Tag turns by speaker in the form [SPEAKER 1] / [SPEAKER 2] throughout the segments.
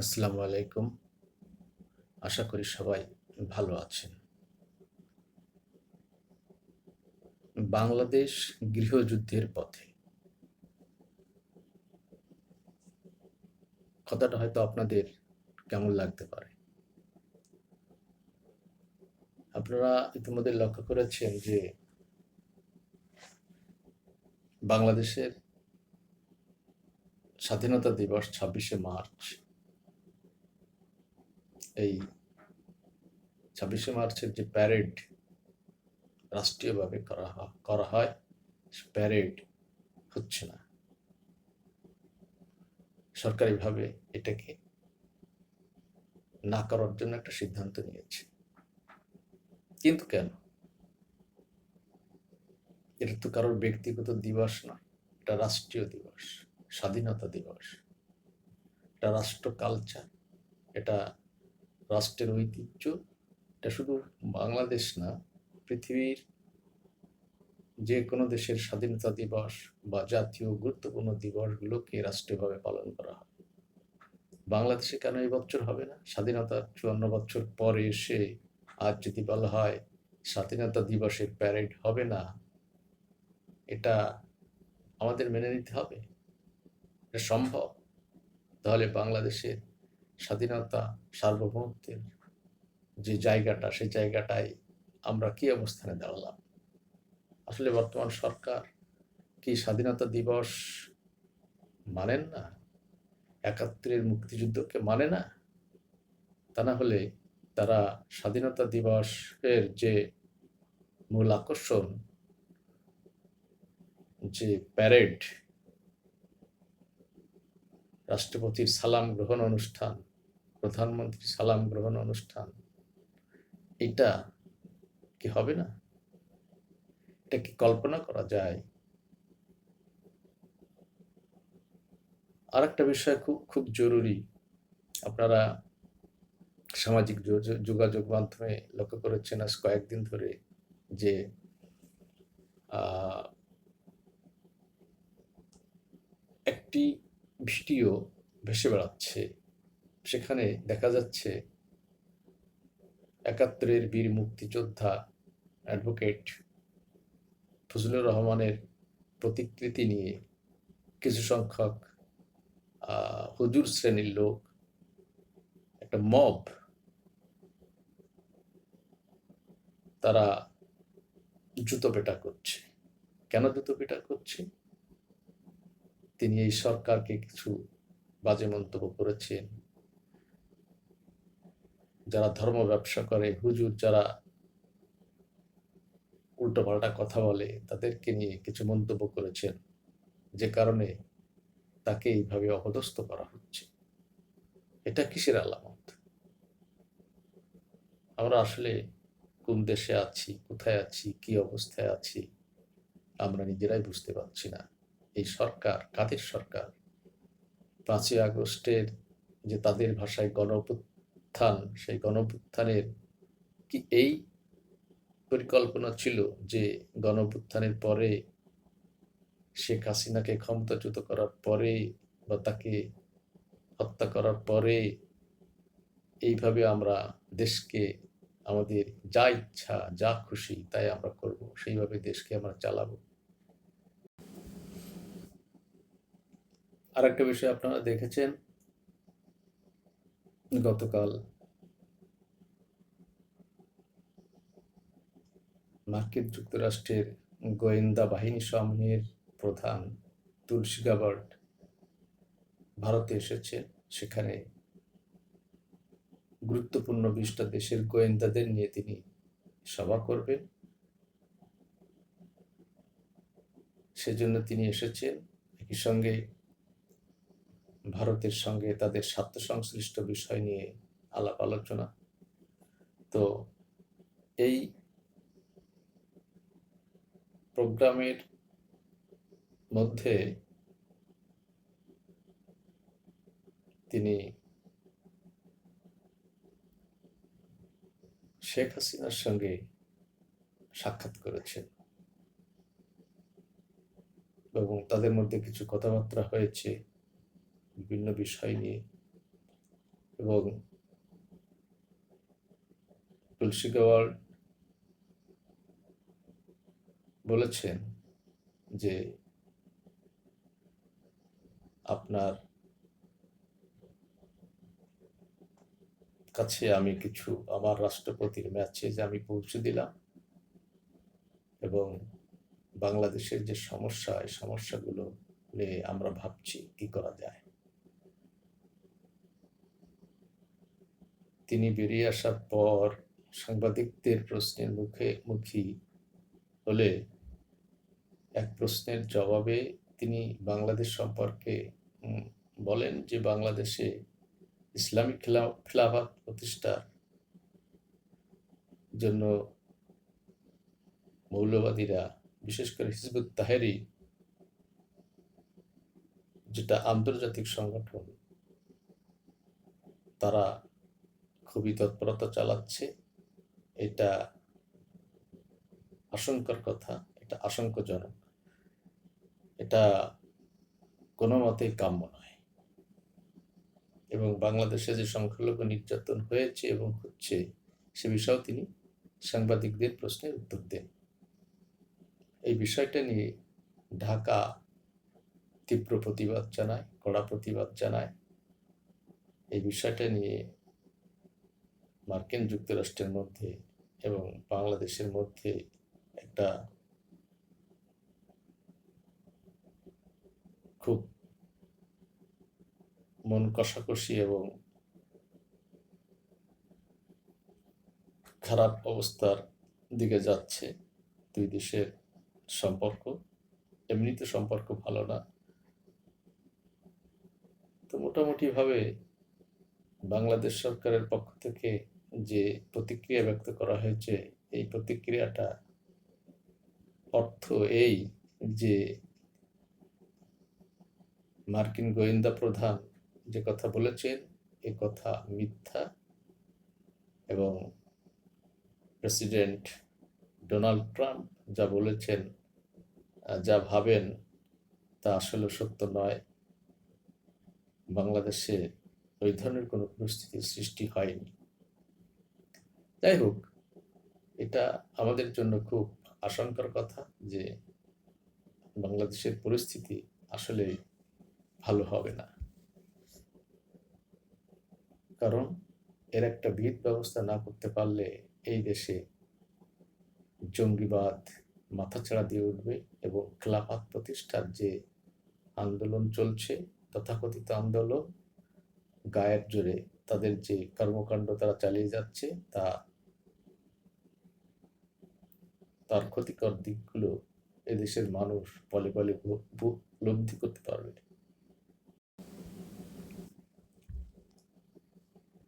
[SPEAKER 1] আসসালামু আলাইকুম। আশা করি সবাই ভালো আছেন। বাংলাদেশ গৃহযুদ্ধের পথে। কথাটা হয়তো আপনাদের কেমন লাগতে পারে। আপনারা ইতিমধ্যে লক্ষ্য করেছেন যে বাংলাদেশের স্বাধীনতা দিবস ছাব্বিশে মার্চ এই ছাব্বিশে মার্চের যে প্যারেড রাষ্ট্রীয়ভাবে করা করা হয় প্যারেড হচ্ছে না। সরকারিভাবে এটাকে না করার জন্য একটা সিদ্ধান্ত নিয়েছে। কিন্তু কেন? এটা তো কারোর ব্যক্তিগত দিবস না এটা রাষ্ট্রীয় দিবস, স্বাধীনতা দিবস, এটা রাষ্ট্র কালচার এটা রাষ্ট্রের ঐতিহ্য, এটা শুধু বাংলাদেশ না, পৃথিবীর যে কোনো দেশের স্বাধীনতা দিবস বা জাতীয় গুরুত্বপূর্ণ দিবসগুলোকে রাষ্ট্রীয়ভাবে পালন করা হয়। বাংলাদেশে কেন এই বছর হবে না? স্বাধীনতার চুয়ান্ন বছর পরে এসে আজ যদি বলা হয় স্বাধীনতা দিবসের প্যারেড হবে না, এটা আমাদের মেনে নিতে হবে? এটা সম্ভব? তাহলে বাংলাদেশের স্বাধীনতা, সার্বভৌমত্বের যে জায়গাটা, সেই জায়গাটায় আমরা কি অবস্থানে দাঁড়ালাম? আসলে বর্তমান সরকার কি স্বাধীনতা দিবস মানেন না? একাত্তরের মুক্তিযুদ্ধকে মানে না? তা না হলে তারা স্বাধীনতা দিবসের যে মূল আকর্ষণ, যে প্যারেড রাষ্ট্রপতির সালাম গ্রহণ অনুষ্ঠান প্রধানমন্ত্রীর সালাম গ্রহণ অনুষ্ঠান, এটা কি হবে না? এটা কি কল্পনা করা যায়? আর একটা বিষয় খুব খুব জরুরি, আপনারা সামাজিক যোগাযোগ মাধ্যমে লক্ষ্য করেছেন আজ কয়েকদিন ধরে যে একটি ভিডিও ভেসে বেড়াচ্ছে। সেখানে দেখা যাচ্ছে একাত্তরের বীর মুক্তিযোদ্ধা অ্যাডভোকেট ফজলুর রহমানের প্রতিকৃতি নিয়ে কিছু সংখ্যক হুজুর শ্রেণির লোক, একটা মব তারা জুতো পেটা করছে। কেন জুতো পেটা করছে? তিনি এই সরকারকে কিছু বাজে মন্তব্য করেছেন। যারা ধর্ম ব্যবসা করে, হুজুর যারা উল্টোপাল্টা কথা বলে, তাদেরকে নিয়ে কিছু মন্তব্য করেছেন। যে কারণে তাকে এইভাবে অপদস্থ করা হচ্ছে। এটা কিসের আলামত? আমরা আসলে কোন দেশে আছি, কোথায় আছি, কি অবস্থায় আছি, আমরা নিজেরাই বুঝতে পারছি না। এই সরকার, কাদের সরকার? পাঁচই আগস্টের যে তাদের ভাষায় গণ সেই গণ কি এই পরিকল্পনা ছিল যে গণ পরে শেখ হাসিনাকে ক্ষমতাচ্যুত করার পরে বা তাকে হত্যা করার পরে এইভাবে আমরা দেশকে, আমাদের যা ইচ্ছা, যা খুশি তাই আমরা করব, সেইভাবে দেশকে আমরা চালাবো। আর একটা বিষয় আপনারা দেখেছেন গতকাল মার্কিন যুক্তরাষ্ট্রের গোয়েন্দা বাহিনী সমূহের প্রধান তুলসী গাবার্ড ভারতে এসেছে। সেখানে গুরুত্বপূর্ণ বিশটা দেশের গোয়েন্দাদের নিয়ে তিনি সভা করবেন। সেজন্য তিনি এসেছেন। একই সঙ্গে ভারতের সঙ্গে তাদের স্বার্থ সংশ্লিষ্ট বিষয় নিয়ে আলাপ আলোচনা। তো এই প্রোগ্রামের মধ্যে তিনি শেখ হাসিনার সঙ্গে সাক্ষাৎ করেছেন। এবং তাদের মধ্যে কিছু কথাবার্তা হয়েছে। বিভিন্ন বিষয় নিয়ে। এবং তুলসী গাওয়াল বলেছেন যে আপনার কাছে আমি কিছু, আমার রাষ্ট্রপতির মেসেজ আমি পৌঁছে দিলাম এবং বাংলাদেশের যে সমস্যা, এই সমস্যাগুলো নিয়ে আমরা ভাবছি কি করা যায়। তিনি বেরিয়ে আসার পর সাংবাদিকদের প্রশ্নের মুখে মুখী হলে এক প্রশ্নের জবাবে তিনি বাংলাদেশ সম্পর্কে বলেন যে বাংলাদেশে ইসলামিক খিলা- খিলাফত প্রতিষ্ঠার জন্য মৌলবাদীরা, বিশেষ করে হিজবুত তাহেরি, যেটা আন্তর্জাতিক সংগঠন, তারা খুবই তৎপরতা চালাচ্ছে। এটা আশঙ্কার কথা, এটা আশঙ্কাজনক। এটা কোনো মতেই কাম্য নয়। এবং বাংলাদেশে যে সংখ্যালঘু নির্যাতন হয়েছে এবং হচ্ছে সে বিষয়েও তিনি সাংবাদিকদের প্রশ্নের উত্তর দেন। এই বিষয়টা নিয়ে ঢাকা তীব্র প্রতিবাদ জানায়, কড়া প্রতিবাদ জানায়। এই বিষয়টা নিয়ে মার্কিন যুক্তরাষ্ট্রের মধ্যে এবং বাংলাদেশের মধ্যে একটা খুব মন কষাকষি এবং খারাপ অবস্থার দিকে যাচ্ছে দুই দেশের সম্পর্ক। এমনিতে সম্পর্ক ভালো না। তো মোটামুটিভাবে বাংলাদেশ সরকারের পক্ষ থেকে যে প্রতিক্রিয়া ব্যক্ত করা হয়েছে, এই প্রতিক্রিয়াটা অর্থ এই যে মার্কিন গোয়েন্দা প্রধান যে কথা বলেছেন, এ কথা মিথ্যা এবং প্রেসিডেন্ট ডোনাল্ড ট্রাম্প যা বলেছেন, যা ভাবেন, তা আসলে সত্য নয়। বাংলাদেশে ওই ধরনের কোনো পরিস্থিতির সৃষ্টি হয়নি। যাই হোক, এটা আমাদের জন্য খুব আশঙ্কার কথা যে বাংলাদেশের পরিস্থিতি আসলে ভালো হবে না। কারণ এর একটা ভিত ব্যবস্থা না করতে পারলে এই দেশে জঙ্গিবাদ মাথাচাড়া দিয়ে উঠবে এবং খেলাফাত প্রতিষ্ঠার যে আন্দোলন চলছে, তথাকথিত আন্দোলন গায়ের জোরে তাদের যে কর্মকাণ্ড তারা চালিয়ে যাচ্ছে, তা তার ক্ষতিকর দিকগুলো এদেশের মানুষ বলে বলে উপলব্ধি করতে পারবে।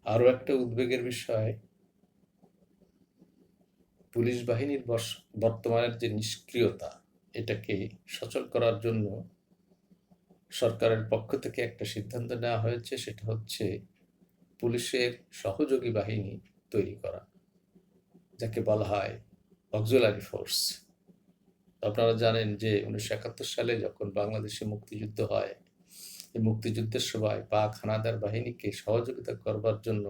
[SPEAKER 1] আরও একটা উদ্বেগের বিষয়, পুলিশ বাহিনীর বর্তমানের যে নিষ্ক্রিয়তা, এটাকে সচল করার জন্য সরকারের পক্ষ থেকে একটা সিদ্ধান্ত নেওয়া হয়েছে, সেটা হচ্ছে পুলিশের সহযোগী বাহিনী তৈরি করা, যাকে বলা হয় অক্সিলারি ফোর্স আপনারা জানেন যে উনিশশো একাত্তর সালে যখন বাংলাদেশে মুক্তিযুদ্ধ হয়, এই মুক্তিযুদ্ধের সময় পাক হানাদার বাহিনীকে সহযোগিতা করবার জন্য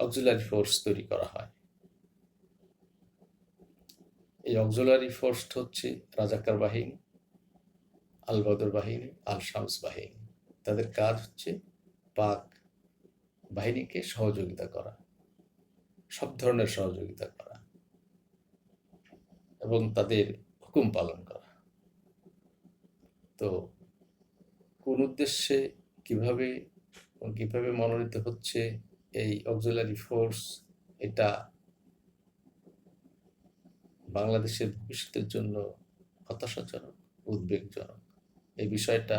[SPEAKER 1] অক্সিলারি ফোর্স তৈরি করা হয়। এই অক্সিলারি ফোর্স হচ্ছে রাজাকার বাহিনী আল বদর বাহিনী আল শামস বাহিনী। তাদের কাজ হচ্ছে পাক বাহিনীকে সহযোগিতা করা। সব ধরনের সহযোগিতা করা এবং তাদের হুকুম পালন করা। তো কোন উদ্দেশ্যে কীভাবে কীভাবে মনোনীত হচ্ছে এই অক্সিলারি ফোর্স এটা বাংলাদেশের ভবিষ্যতের জন্য হতাশাজনক, উদ্বেগজনক? এই বিষয়টা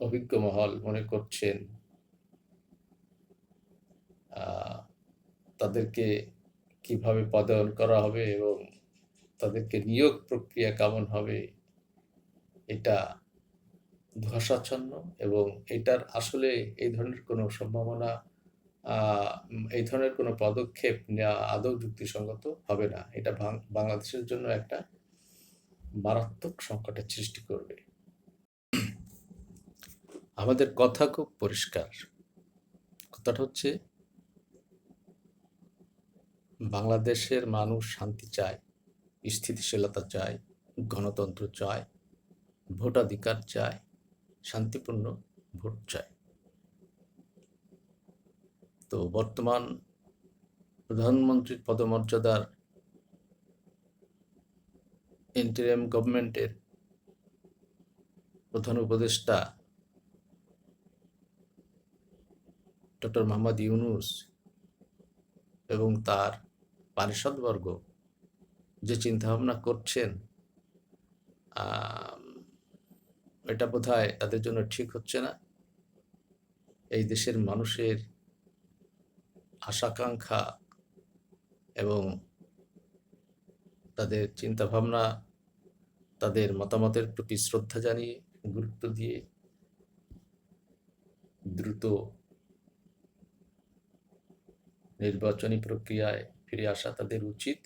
[SPEAKER 1] অভিজ্ঞ মহল মনে করছেন তাদেরকে কীভাবে পদায়ন করা হবে এবং তাদেরকে নিয়োগ প্রক্রিয়া কেমন হবে, এটা ধোঁয়াশাচ্ছন্ন এবং এটার আসলে এই ধরনের কোনো সম্ভাবনা এই ধরনের কোনো পদক্ষেপ নেওয়া আদৌ যুক্তিসঙ্গত হবে না। এটা বাংলাদেশের জন্য একটা মারাত্মক সংকটের সৃষ্টি করবে। আমাদের কথা খুব পরিষ্কার। কথাটা হচ্ছে বাংলাদেশের মানুষ শান্তি চায়, স্থিতিশীলতা চায়, গণতন্ত্র চায়, ভোটাধিকার চায়, শান্তিপূর্ণ ভোট চায়। তো বর্তমান প্রধানমন্ত্রীর পদমর্যাদার ইন্টারিয়াম গভর্নমেন্টের প্রধান উপদেষ্টা ডক্টর মোহাম্মদ ইউনুস এবং তার পারিষদবর্গ যে চিন্তাভাবনা করছেন এটা বোধ তাদের জন্য ঠিক হচ্ছে না। এই দেশের মানুষের আশাকাঙ্ক্ষা এবং তাদের চিন্তাভাবনা, তাদের মতামতের প্রতি শ্রদ্ধা জানিয়ে, গুরুত্ব দিয়ে দ্রুত নির্বাচনী প্রক্রিয়ায় ফিরে আসা তাদের উচিত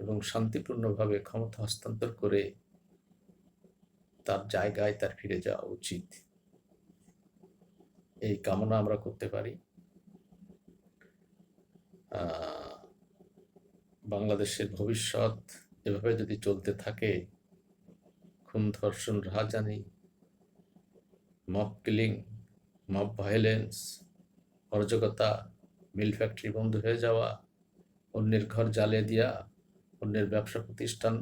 [SPEAKER 1] এবং শান্তিপূর্ণভাবে ক্ষমতা হস্তান্তর করে তার জায়গায় তার ফিরে যাওয়া উচিত। এই কামনা আমরা করতে পারি। বাংলাদেশের ভবিষ্যৎ এভাবে যদি চলতে থাকে, খুন, ধর্ষণ, রাহাজানি মব কিলিং মব ভায়োলেন্স অরাজকতা, মিল ফ্যাক্টরি বন্ধ হয়ে যাওয়া, অন্যের ঘর জ্বালিয়ে দেওয়া অন্যের ব্যবসা প্রতিষ্ঠান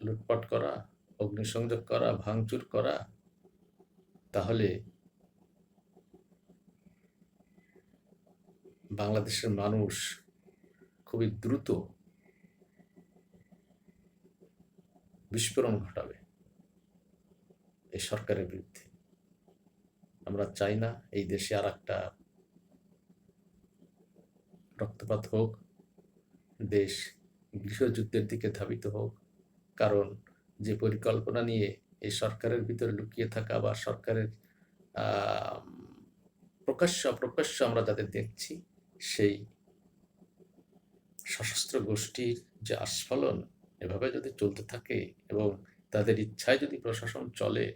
[SPEAKER 1] লুটপাট করা, অগ্নিসংযোগ করা, ভাঙচুর করা, তাহলে বাংলাদেশের মানুষ খুবই দ্রুত বিস্ফোরণ ঘটাবে এই সরকারের বিরুদ্ধে। আমরা চাই না এই দেশে আর একটা রক্তপাত হোক, দেশ গৃহযুদ্ধের দিকে ধাবিত হোক, কারণ যে পরিকল্পনা নিয়ে এই সরকারের ভিতরে লুকিয়ে থাকা বা সরকারের প্রকাশ্য অপ্রকাশ্য আমরা যাদের দেখছি, সেই সশস্ত্র গোষ্ঠীর যে আস্ফলন এভাবে যদি চলতে থাকে এবং তাদের ইচ্ছায় যদি প্রশাসন চলে,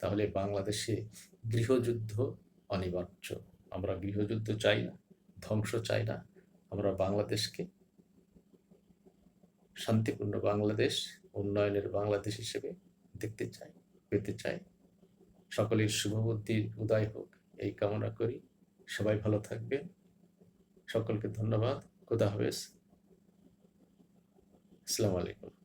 [SPEAKER 1] তাহলে বাংলাদেশে গৃহযুদ্ধ অনিবার্য। আমরা গৃহযুদ্ধ চাই না, ধ্বংস চাই না। আমরা বাংলাদেশকে শান্তিপূর্ণ বাংলাদেশ, উন্নয়নের বাংলাদেশ হিসেবে দেখতে চাই, পেতে চাই। সকলের শুভবুদ্ধির উদয় হোক, এই কামনা করি। সবাই ভালো থাকবেন। সকলকে ধন্যবাদ। খুদা হাফেজ। আসসালামু আলাইকুম।